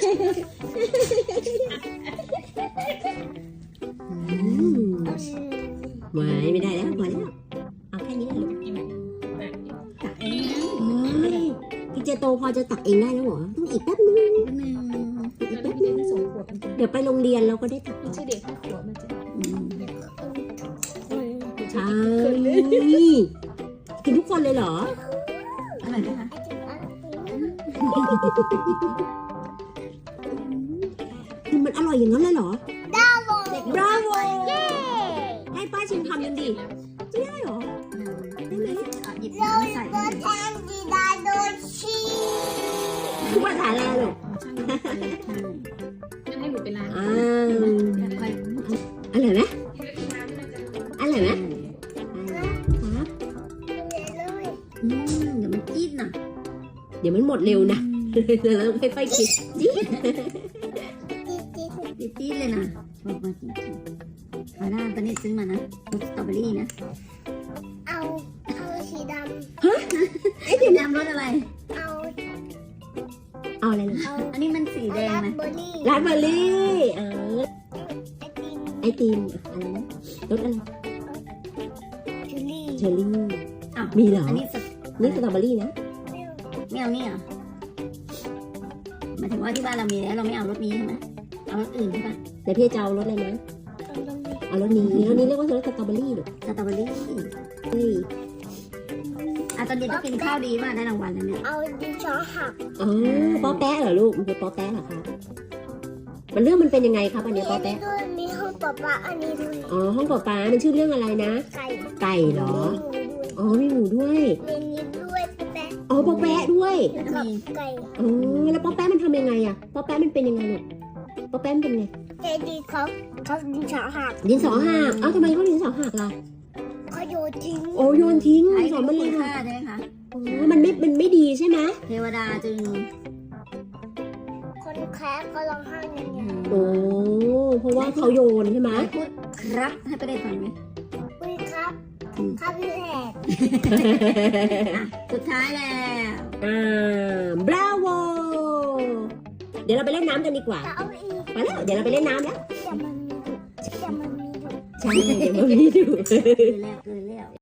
อืมไว้ไม่ได้แล้วพอแล้วเอาแค่นี้แหละลูกตักเองโอ้ยพี่เจโตพอจะตักเองได้แล้วเหรอต้องอีกแป๊บนึงนิดนึงอีกแล้วแป๊บพี่นึเจงนสองขวบมันจะเดี๋ยวไปโรงเรียนเราก็ได้ตักไม่ใช่เด็กห้าขวบมันจะอืมใช่กินทุกคนเลยเหรออร่อยไหมคะคือ มันอร่อยอย่างนั้นเลยเหรอ บราโว ให้ป้าชิมคำหนึ่งดิไม่ได้เหรอ ได้ไหมอะหยิบน้ำใส่ให้คือภาษาอะไรลูกงั้นให้หนูไปล้างอ้าวค่อยอร่อยไหมอร่อยไหมครับอืมเดี๋ยวมันจี๊ดน่ะเดี๋ยวมันหมดเร็วนะเราต้องค่อยๆกิน จี๊ดจี๊ดๆเลยนะบอกมาจริงๆเอาหน้าตอนนี้ซื้อมานะรสสตรอเบอรี่นะเอา เอาสีดไอ้สีดำรสอะไรำเอา เอาอะไรลูกเอาอันนี้มันสีแดงเอานะเบอร์รี่ราสเบอร์รี่เออไอติมไอติมอะไรนะรสอะไรจูลี่เชอร์รี่อ้าวมีเหรออันนี้สนี่สตรอเบอรี่นะไม่เอานี่เหรอหมายถึงว่าที่บ้านเรามีแล้วเราไม่เอารสนี้ใช่ไหม เอารสอื่นใช่ปะแต่พี่จะเอารสอะไรนะเอารสนี้รสนี้เรียกว่ารสสตรอเบอรี่ลูกสตรอเบอรี่เฮ้ยอะตอนเย็นต้องกินข้าวดีมากได้รางวัลแล้วเนี่ยเอาดินช้อหักอ๋อป๊อแป๊ะเหรอลูกมันคือป๊อแป๊ะเหรอครับมันเรื่องมันเป็นยังไงครับอันมีนี้ป๊อัอนนี้แป๊ะด้วยมีห้องปะปะอันนี้ด้วยอ๋อห้องป๊าป๊ามันชื่อเรื่องอะไรนะ ไก่ไก่เหรอมีหมูด้วยอ๋อมีหมูด้วยมีนี้ด้วยแป๊ะอ๋อป๊อแป๊ะด้วยแล้วก็กับมีไก่อ๋อแล้วป๊อแป๊ะมันทำยังไงอะป๊อแป๊ะมันเป็นยังไงลูก ป๊อแป๊ะมันเป็นไงเจดีเขาเขาดินช้อหักดินสอหักเอ้าทำไมเขาดินสอหักล่ะเขาโยนทิ้งโอ้โยนทิ้งไอ้สอที่นมันเลคุยณค่ะค่าใช่ไหมคะอ๋อมันไม่มันไม่ดีใช่ไหมเทวดาจึง คนแคะก็ร้องไห้อย่างเงี้ยโอ้เพราะว่าเขาโยนใช่ไหมพูดครับให้ไปได้ฟังไหมอุ้ยครับครับพี่แหกอะสุดท้ายแล้วอ่าบราโวเดี๋ยวเราไปเล่นน้ำกันดีกว่า จะเอาอีกไปแล้ว เดี๋ยวเราไปเล่นน้ำแล้วจะมันมีดุจะมันมีดุใช่เดี๋ยวมันมีดู เกินแล้วเกิน